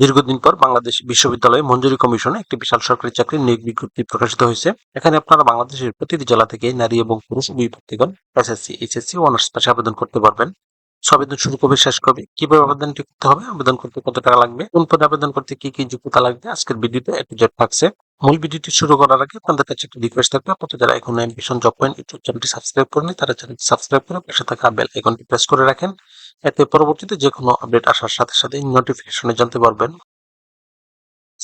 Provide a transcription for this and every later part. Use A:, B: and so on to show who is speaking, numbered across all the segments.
A: দীর্ঘদিন পর বাংলাদেশ বিশ্ববিদ্যালয়ে মঞ্জুরি কমিশনে একটি বিশাল সরকারি চাকরির নিয়োগ বিজ্ঞপ্তি প্রকাশিত হয়েছে এখানে আপনারা বাংলাদেশের প্রতিটি জেলা থেকে নারী এবং পুরুষ দুই প্রার্থীগণ এসএসসি এইচএসসি অনার্স পাশে আবেদন করতে পারবেন আবেদন শুরু কবে শেষ কবে কিভাবে আবেদনটি করতে হবে আবেদন করতে কত টাকা লাগবে কোন পদে আবেদন করতে কি কি যোগ্যতা লাগবে আজকের ভিডিওতে একটু জট থাকছে মূল ভিডিওটি শুরু করার আগে আপনাদের কাছে একটা রিকোয়েস্ট থাকবে আপনাদের যারা এখন এমবিশন জব পয়েন্ট ইউটিউব চ্যানেলটি সাবস্ক্রাইব করেনি তারা চ্যানেলটি সাবস্ক্রাইব করে পাশে থাকা বেল আইকনটি প্রেস করে রাখেন এতে পরবর্তীতে যে কোনো আপডেট আসার সাথে সাথে নোটিফিকেশনে জানতে পারবেন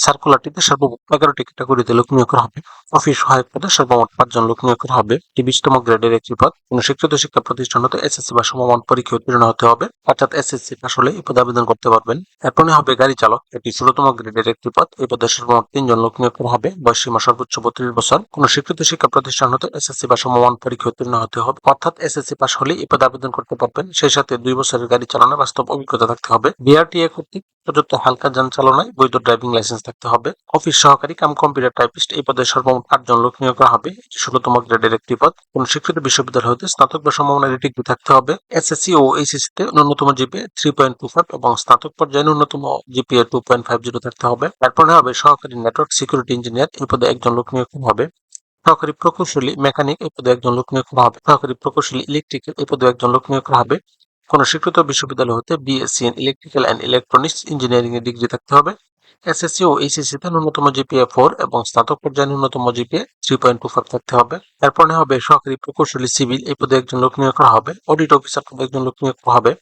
A: সার্কুলারটিতে সর্বমোট এগারোটি করিতে লোক নিয়োগ করা হবে অফিস সহায়ক পদে সর্বমোট পাঁচজন লোক নিয়োগ করা হবে এটি বিশতম গ্রেডের একটি পদ কোন শিক্ষিত শিক্ষা প্রতিষ্ঠান হতে এসএসসি বা সমমান পরীক্ষা উত্তীর্ণ হতে হবে অর্থাৎ এসএসসি পাস হলে এই পদে আবেদন করতে পারবেন এরপরে হবে গাড়ি চালক এটি ষোলতম গ্রেডের একটি পদ এই পদে সর্বমোট তিনজন লোক নিয়োগ করা হবে বয়সীমা সর্বোচ্চ বত্রিশ বছর কোন শিক্ষিত শিক্ষা প্রতিষ্ঠান হতে এস এসএসসি বা সমমান পরীক্ষা উত্তীর্ণ হতে হবে অর্থাৎ এস সি পাস হলে এই পদে আবেদন করতে পারবেন সেই সাথে দুই বছরের গাড়ি চালানোর বাস্তব অভিজ্ঞতা থাকতে হবে বিআরটিএ কর্তৃক চতুর্থ হালকা যান চালনায় বৈধ ড্রাইভিং লাইসেন্স থাকতে হবে অফিস সহকারী কাম কম্পিউটার টাইপিস্ট এই পদে সর্বমোট আটজন লোক নিয়োগ করা হবে এটি ষোলতম গ্রেডের একটি পদ কোন শিক্ষিত বিশ্ববিদ্যালয় হতে স্নাতক বা সমমানের ডিগ্রি থাকতে হবে এসএসসি ও এইচএসসি তে ন্যূনতম GPA three point two five এবং স্নাতক পর্যায়ে ন্যূনতম GPA two point five zero থাকতে হবে তারপরে হবে সহকারী নেটওয়ার্ক সিকিউরিটি ইঞ্জিনিয়ার এই পদে একজন লোক নিয়োগ হবে সহকারী প্রকৌশলী মেকানিক এই পদে একজন লোক নিয়োগ করা হবে সহকারী প্রকৌশলী ইলেকট্রিক্যাল এই পদে একজন লোক নিয়োগ করা হবে কোন স্বীকৃত বিশ্ববিদ্যালয় হতে BSc in electrical and electronics engineering এর ডিগ্রি থাকতে হবে এসএসসি ও এইচএসসি তে ন্যূনতম জিপিএ ফোর এবং স্নাতক পর্যায়ে ন্যূনতম GPA three point two five থাকতে হবে এরপর নেওয়া হবে সরকারি প্রকৌশলী সিভিল এই পদে একজন লোক নিয়োগ করা হবে অডিট অফিসার পদে একজন লোক নিয়োগ করা হবে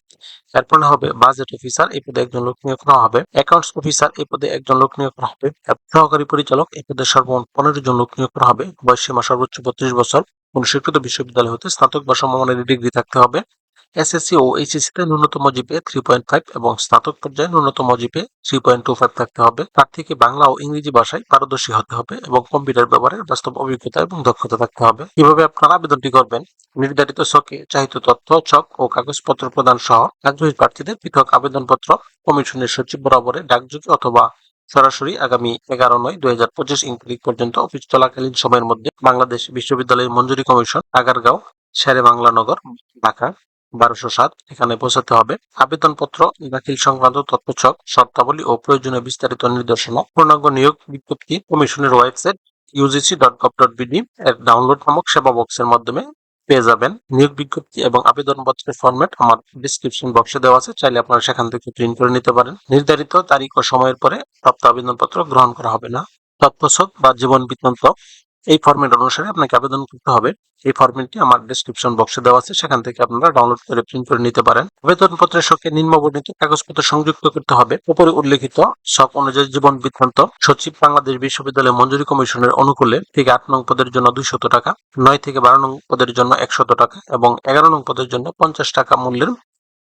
A: এরপর নেওয়া হবে বাজেট অফিসার এই পদে একজন লোক নিয়োগ করা হবে অ্যাকাউন্টস অফিসার এই পদে একজন লোক নিয়োগ করা হবে সহকারী পরিচালক এই পদে সর্বমোট পনেরো জন লোক নিয়োগ করা হবে বয়স সীমা সর্বোচ্চ বত্রিশ বছর কোন স্বীকৃত বিশ্ববিদ্যালয় হতে স্নাতক বা সমমানের ডিগ্রি থাকতে হবে এসএসসি ও এইচএসসিতে ন্যূনতম জিপিএ থ্রি পয়েন্ট ফাইভ এবং স্নাতক পর্যায়ে ন্যূনতম GPA three point two five থাকতে হবে তার থেকে বাংলা ও ইংরেজি ভাষায় পারদর্শী হতে হবে এবং কম্পিউটার ব্যবহারের বাস্তব অভিজ্ঞতা এবং দক্ষতা থাকতে হবে কিভাবে আপনারা আবেদনটি করবেন নির্ধারিত ছকে চাহিত তথ্য ছক ও কাগজপত্র প্রদান সহ আগ্রহী প্রার্থীদের পৃথক আবেদনপত্র কমিশনের সচিব বরাবরে ডাকযোগে অথবা সরাসরি আগামী এগারো নয় দুই হাজার পঁচিশ ইংরেজি পর্যন্ত অফিস চলাকালীন সময়ের মধ্যে বাংলাদেশ বিশ্ববিদ্যালয়ের মঞ্জুরি কমিশন আগারগাঁও শেরে বাংলানগর ঢাকা বারোশো সাত এখানে পৌঁছাতে হবে আবেদনপত্র দাখিল সংক্রান্ত তথ্যচক শর্তাবলী ও প্রয়োজনীয় বিস্তারিত নির্দেশনা পূর্ণাঙ্গ নিয়োগ বিজ্ঞপ্তি কমিশনের website UGC dot gov dot BD এর ডাউনলোড নামক সেবা বক্সের মাধ্যমে পেয়ে যাবেন নিয়োগ বিজ্ঞপ্তি এবং আবেদনপত্রের ফরম্যাট আমার ডিসক্রিপশন বক্সে দেওয়া আছে চাইলে আপনারা সেখান থেকে প্রিন্ট করে নিতে পারেন নির্ধারিত তারিখ ও সময়ের পরে প্রাপ্ত আবেদনপত্র গ্রহণ করা হবে না তথ্যসক বা জীবন বিতন্ত এই ফর্মেট অনুসারে আপনাকে আবেদন করতে হবে এই ফর্মেটটি আমার ডিসক্রিপশন বক্সে দেওয়া আছে সেখান থেকে আপনারা ডাউনলোড করে প্রিন্ট করে নিতে পারেন আবেদনপত্রের সঙ্গে নিম্নবর্ণিত কাগজপত্র সংযুক্ত করতে হবে উপরে উল্লেখিত সব অনুযায়ী জীবন বৃত্তান্ত সচিব বাংলাদেশ বিশ্ববিদ্যালয় মঞ্জুরি কমিশনের অনুকূলে থেকে আট নং পদের জন্য দুইশত টাকা নয় থেকে বারো নং পদের জন্য একশত টাকা এবং এগারো নং পদের জন্য পঞ্চাশ টাকা মূল্যের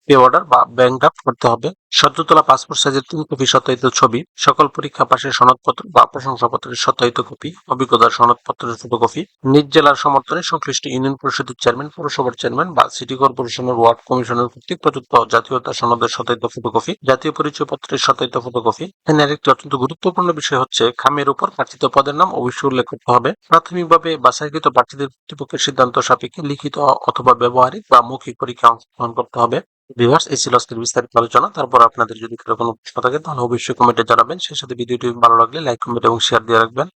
A: পে অর্ডার বা ব্যাংক ড্রাফট করতে হবে সদ্যতলা পাসপোর্ট সাইজের তিন কপি সত্যায়িত ছবি সকল পরীক্ষা পাশের সনদপত্র বা প্রশংসাপত্রের সত্যায়িত কপি অভিজ্ঞতার সনদপত্রের ফটোকপি নিজ জেলার সমর্থনে সংশ্লিষ্ট ইউনিয়ন পরিষদের চেয়ারম্যান পৌরসভার চেয়ারম্যান বা সিটি কর্পোরেশনের ওয়ার্ড কমিশনের কর্তৃক প্রযুক্ত জাতীয়তা সনদের সত্যায়িত ফটোকপি জাতীয় পরিচয় পত্রের সত্যায়িত ফটোকপি এখানে আরেকটি অত্যন্ত গুরুত্বপূর্ণ বিষয় হচ্ছে খামের উপর প্রার্থিত পদের নাম অবশ্যই উল্লেখ করতে হবে প্রাথমিকভাবে বাছাইকৃত প্রার্থীদের কর্তৃপক্ষের সিদ্ধান্ত সাপেক্ষে লিখিত অথবা ব্যবহারিক বা মৌখিক পরীক্ষা অংশগ্রহণ করতে হবে ভিউয়ার্স এই ছিল আজকের বিস্তারিত আলোচনা তারপর আপনাদের যদি কারো কোনো প্রশ্ন থাকে তাহলে অবশ্যই কমেন্টে জানাবেন সেই সাথে ভিডিওটি ভালো লাগলে লাইক কমেন্ট এবং শেয়ার দিয়ে রাখবেন